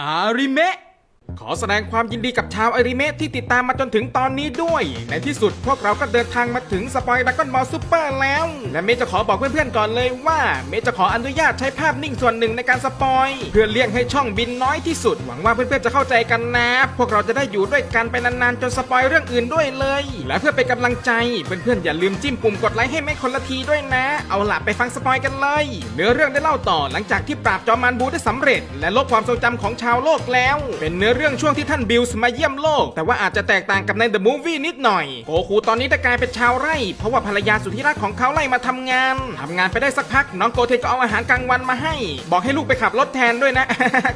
อาริเมะ ขอแสดงความยินดีกับชาวอาริเมะที่ติดตามมาจนถึงตอนนี้ด้วย ในที่สุดพวกเราก็เดินทางมาถึงสปอยดักกอนบอลซูเปอร์แล้ว และเมย์จะขอบอกเพื่อนๆก่อนเลยว่า เมย์จะขออนุญาตใช้ภาพนิ่งส่วนหนึ่งในการสปอย เพื่อเลี่ยงให้ช่องบินน้อยที่สุด หวังว่าเพื่อนๆจะเข้าใจกันนะ พวกเราจะได้อยู่ด้วยกันไปนานๆจนสปอยเรื่องอื่นด้วยเลย และเพื่อเป็นกำลังใจเพื่อนๆอย่าลืมจิ้มปุ่มกดไลค์ให้เมย์คนละทีด้วยนะ เอาล่ะไปฟังสปอยกันเลย เนื้อเรื่องได้เล่าต่อหลังจากที่ปราบจอมมารบูได้สำเร็จ และลบความทรงจำของชาวโลกแล้ว เป็นเนื้อเรื่องช่วงที่ท่านบิลส์มาเยี่ยมโลก แต่ว่าอาจจะแตกต่างกับในเดอะมูฟวี่นิดหน่อย โกคูตอนนี้ได้กลายเป็นชาวไร่ เพราะว่าภรรยาสุดที่รักของเขาไล่มาทำงานทำงานไปได้สักพัก น้องโกเทนก็เอาอาหารกลางวันมาให้ บอกให้ลูกไปขับรถแทนด้วยนะ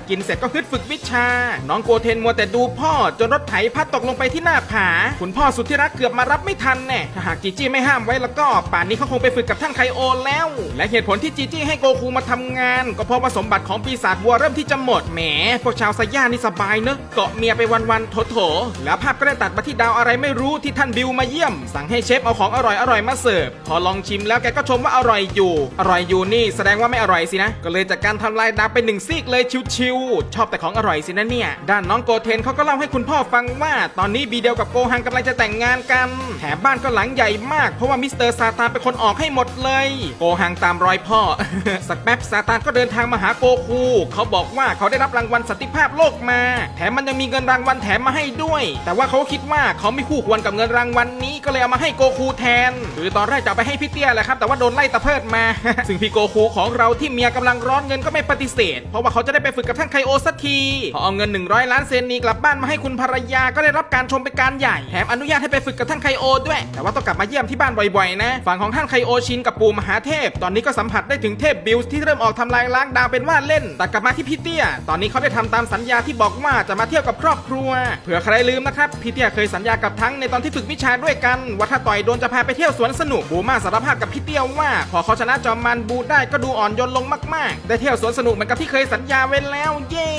กินเสร็จก็ฮึดฝึกวิชา น้องโกเทนมัวแต่ดูพ่อจนรถไถพัดตกลงไปที่หน้าผา คุณพ่อสุดที่รักเกือบมารับไม่ทันแน่ถ้าหากจีจี้ไม่ห้ามไว้แล้วก็ ป่านนี้เขาคงไปฝึกกับท่านไคโอแล้ว และเหตุผลที่จีจี้ให้โกคูมาทำงาน ก็เพราะว่าสมบัติของปีศาจวัวเริ่มที่จะหมดแหมพวกชาวไซย่านี่สบายเนอะเกาะเมียไปวันๆโถโถๆแล้วภาพก็ได้ตัดมาที่ดาวอะไรไม่รู้ที่ท่านบิวมาเยี่ยม สั่งให้เชฟเอาของอร่อยอร่อยๆมาเสิร์ฟพอลองชิมแล้วแกก็ชมว่าอร่อยอยู่ อร่อยอยู่นี่แสดงว่าไม่อร่อยสินะ ก็เลยจากการทำลายดาวไปหนึ่งซีกเลยชิวๆชอบแต่ของอร่อยสินะเนี่ย ด้านน้องโกเทนเขาก็เล่าให้คุณพ่อฟังว่า ตอนนี้บีเดลกับโกฮังกำลังจะแต่งงานกันแถมบ้านก็หลังใหญ่มากเพราะว่ามิสเตอร์ซาตานเป็นคนออกให้หมดเลย โกฮังตามรอยพ่อ สักแป๊บซาตานก็เดินทางมาหาโกคู เขาบอกว่าเขาได้รับรางวัลสันติภาพโลกมาแถมมันยังมีเงินรางวัลแถมมาให้ด้วย แต่ว่าเขาคิดว่าเขาไม่คู่ควรกับเงินรางวัลนี้ก็เลยเอามาให้โกคูแทน คือตอนแรกจะไปให้พี่เตี้ยแหละครับแต่ว่าโดนไล่ตะเพิดมา ซึ่งพี่โกคูของเราที่เมียกำลังร้อนเงินก็ไม่ปฏิเสธ เพราะว่าเขาจะได้ไปฝึกกับท่านไคโอสักทีพอเอาเงิน 100 ล้านเซนนีกลับบ้านมาให้คุณภรรยาก็ได้รับการชมเป็นการใหญ่แถมอนุญาตให้ไปฝึกกับท่านไคโอด้วย แต่ว่าต้องกลับมาเยี่ยมที่บ้านบ่อยๆนะฝั่งของท่านไคโอชินกับปู่มหาเทพ ตอนนี้ก็สัมผัสได้ถึงเทพบิลส์ที่เริ่มออกทำลายล้างดาวเป็นว่าเล่นแต่กลับมาที่พี่เตี้ยตอนนี้เขาได้ทำตามสัญญาที่บอกว่าจะมาเที่ยวกับครอบครัว เผื่อใครลืมนะครับ พี่เตี้ยเคยสัญญากับทั้งในตอนที่ฝึกวิชาด้วยกัน ว่าถ้าต่อยโดนจะพาไปเที่ยวสวนสนุกบูมาสารภาพกับพี่เตี้ยว่า พอเขาชนะจอมมันบูได้ก็ดูอ่อนโยนลงมากๆ ได้เที่ยวสวนสนุกเหมือนกับที่เคยสัญญาไว้แล้วเย้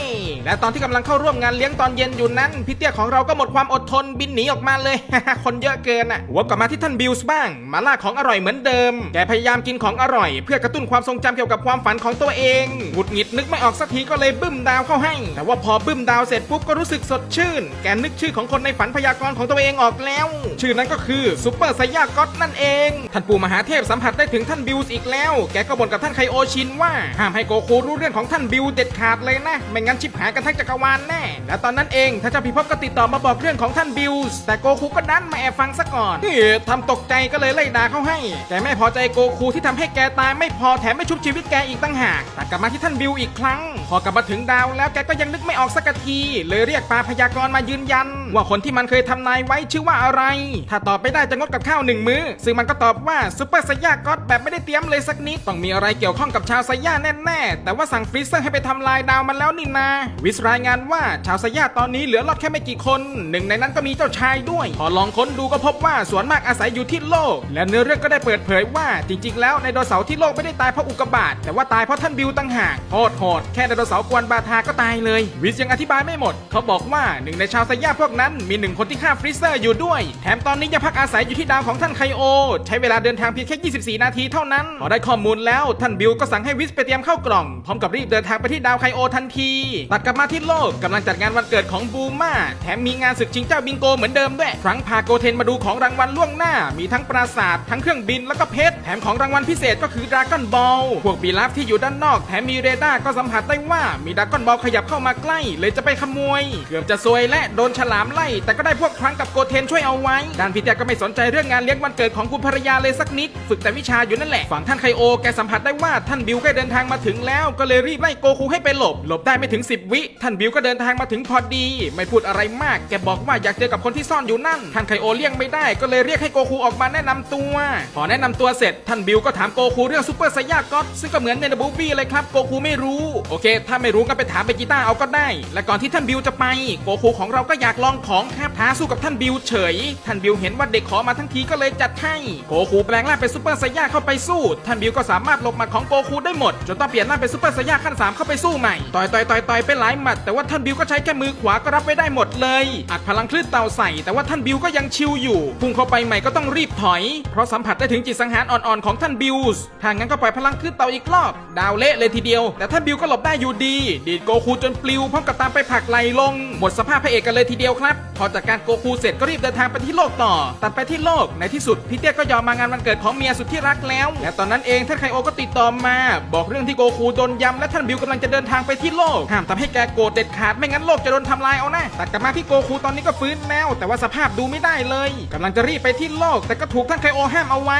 และตอนที่กำลังเข้าร่วมงานเลี้ยงตอนเย็นอยู่นั้นพี่เตี้ยของเราก็หมดความอดทนบินหนีออกมาเลย คนเยอะเกินอะวกกลับมาที่ท่านบิลส์บ้างมาล่าของอร่อยเหมือนเดิม แกพยายามกินของอร่อย เพื่อกระตุ้นความทรงจำเกี่ยวกับความฝันของตัวเองหงุดหงิดนึกไม่ออกสักทีก็เลยบึ้มดาวเข้าให้แต่ว่าพอบึ้มดาวเสร็จปุ๊บก็รู้สึกสดชื่น แกนึกชื่อของคนในฝันพยากรณ์ของตัวเองออกแล้ว ชื่อนั้นก็คือซุปเปอร์ไซยาก็อตนั่นเอง ท่านปู่มหาเทพสัมผัสได้ถึงท่านบิลส์อีกแล้ว แกก็บ่นกับท่านไคโอชินว่าห้ามให้โกคูรู้เรื่องของท่านบิลเด็ดขาดเลยนะ ไม่งั้นชิบหายกันทั้งจักรวาลแน่ และตอนนั้นเองท่านเจ้าพิภพก็ติดต่อมาบอกเรื่องของท่านบิลส์แต่โกคูก็ดันมาแอบฟังซะก่อนเฮ้ทำตกใจก็เลยไล่ด่าเขาให้ แกไม่พอใจโกคูที่ทำให้แกตายไม่พอแถมไม่ชุบชีวิตแกอีกตั้งหากตัดกลับมาที่ท่านบิลอีกครั้ง พอกลับมาถึงดาวแล้วแกก็ยังนึกไม่ออกสักทีเลยเรียกปลาพยากรณ์มายืนยันว่าคนที่มันเคยทำนายไว้ชื่อว่าอะไร ถ้าตอบไม่ได้จะงดกับข้าวหนึ่งมื้อ ซึ่งมันก็ตอบว่าซุปเปอร์ไซย่าก็อตแบบไม่ได้เตรียมเลยสักนิด ต้องมีอะไรเกี่ยวข้องกับชาวไซย่าแน่ๆ แต่ว่าสั่งฟรีเซอร์ให้ไปทำลายดาวมันแล้วนี่นา วิสรายงานว่าชาวไซย่าตอนนี้เหลือรอดแค่ไม่กี่คน หนึ่งในนั้นก็มีเจ้าชายด้วย พอลองค้นดูก็พบว่าส่วนมากอาศัยอยู่ที่โลก และเนื้อเรื่องก็ได้เปิดเผยว่าจริง ๆ แล้วไดโนเสาร์ที่โลกไม่ได้ตายเพราะอุกกาบาตแต่ว่าตายเพราะท่านบิวตั้งหากโหดโหดแค่ไดโนเสาร์กวนบาทาก็ตายเลย วิสยังอธิบายไม่หมด เขาบอกว่าหนึ่งในชาวไซย่าพวกนั้นมีหนึ่งคนที่ฆ่าฟรีเซอร์อยู่ด้วย แถมตอนนี้ยังพักอาศัยอยู่ที่ดาวของท่านไคโอ ใช้เวลาเดินทางเพียงแค่ 24 นาทีเท่านั้น พอได้ข้อมูลแล้วท่านบิวก็สั่งให้วิสไปเตรียมเข้ากล่อง พร้อมกับรีบเดินทางไปที่ดาวไคโอทันที ตัดกลับมาที่โลกกำลังจัดงานวันเกิดของบูมาแถมมีงานศึกชิงเจ้าบิงโกเหมือนเดิมด้วย ครั้งพาโกเทนมาดูของรางวัลล่วงหน้า มีทั้งปราสาททั้งเครื่องบินแล้วก็เพชรแถมของรางวัลพิเศษก็คือดราก้อนบอลพวกบีลาฟที่อยู่ด้านนอกแถมมีเรดาร์ก็สัมผัสได้ว่ามีดราก้อนบอลขยับเข้ามาใกล้ เลยจะไปขโมย เกือบจะซวยและโดนฉลามไล่แต่ก็ได้พวกครั้งกับโกเทนช่วยเอาไว้ ด้านพี่เตียก็ไม่สนใจเรื่องงานเลี้ยงวันเกิดของคุณภรรยาเลยสักนิด ฝึกแต่วิชาอยู่นั่นแหละ ฝั่งท่านไคโอแกสัมผัสได้ว่าท่านบิวใกล้เดินทางมาถึงแล้วก็เลยรีบไล่โกคูให้ไปหลบ หลบได้ไม่ถึง 10 วิ ท่านบิวก็เดินทางมาถึงพอดี ไม่พูดอะไรมาก แกบอกว่าอยากเจอกับคนที่ซ่อนอยู่นั่น ท่านไคโอเลี่ยงไม่ได้ก็เลยเรียกให้โกคูออกมาแนะนำตัว พอแนะนำตัวเสร็จ ท่านบิวก็ถามโกคูเรื่องซูเปอร์ไซยาก็ตซึ่งก็เหมือนในเดอะบูฟี่เลยครับโกคูไม่รู้ โอเค ถ้าไม่รู้ก็ไปถามเบจิต้าเอาก็ได้ และก่อนที่ท่านบิวจะไปโกคูของเราก็อยากลององของครับท้าสู้กับท่านบิวเฉย ท่านบิวเห็นว่าเด็กขอมาทั้งทีก็เลยจัดให้โกคูแปลงร่างเป็นซูเปอร์ไซย่าเข้าไปสู้ ท่านบิวก็สามารถหลบหมัดของโกคูได้หมด จนต้องเปลี่ยนร่างเป็นซูเปอร์ไซย่าขั้นสามเข้าไปสู้ใหม่ ต่อยต่อยต่อยต่อยไปหลายหมัด แต่ว่าท่านบิวก็ใช้แค่มือขวาก็รับไว้ได้หมดเลย อัดพลังคลื่นเต่าใส่ แต่ว่าท่านบิวก็ยังชิลอยู่ พุ่งเข้าไปใหม่ก็ต้องรีบถอย เพราะสัมผัสได้ถึงจิตสังหารอ่อนๆของท่านบิวส์ถ้างั้นก็ปล่อยพลังคลื่นเต่าอีกรอบ ดาวเละเลยทีเดียว แต่ท่านบิวก็หลบได้อยู่ดี ดีดโกคูจนปลิวพร้อมกับตามไปผักไหลลง หมดสภาพพระเอกกันเลยทีเดียวครับพอจัดการโกคูเสร็จก็รีบเดินทางไปที่โลกต่อ ตัดไปที่โลกในที่สุดพี่เตี้ยก็ยอมมางานวันเกิดของเมียสุดที่รักแล้วและตอนนั้นเองท่านไคโอก็ติดต่อมา บอกเรื่องที่โกคูโดนยำและท่านบิวกำลังจะเดินทางไปที่โลกห้ามทำให้แกโกรธเด็ดขาดไม่งั้นโลกจะโดนทำลายเอานะตัดกลับมาที่โกคูตอนนี้ก็ฟื้นแล้ว แต่ว่าสภาพดูไม่ได้เลยกำลังจะรีบไปที่โลก แต่ก็ถูกท่านไคโอห้ามเอาไว้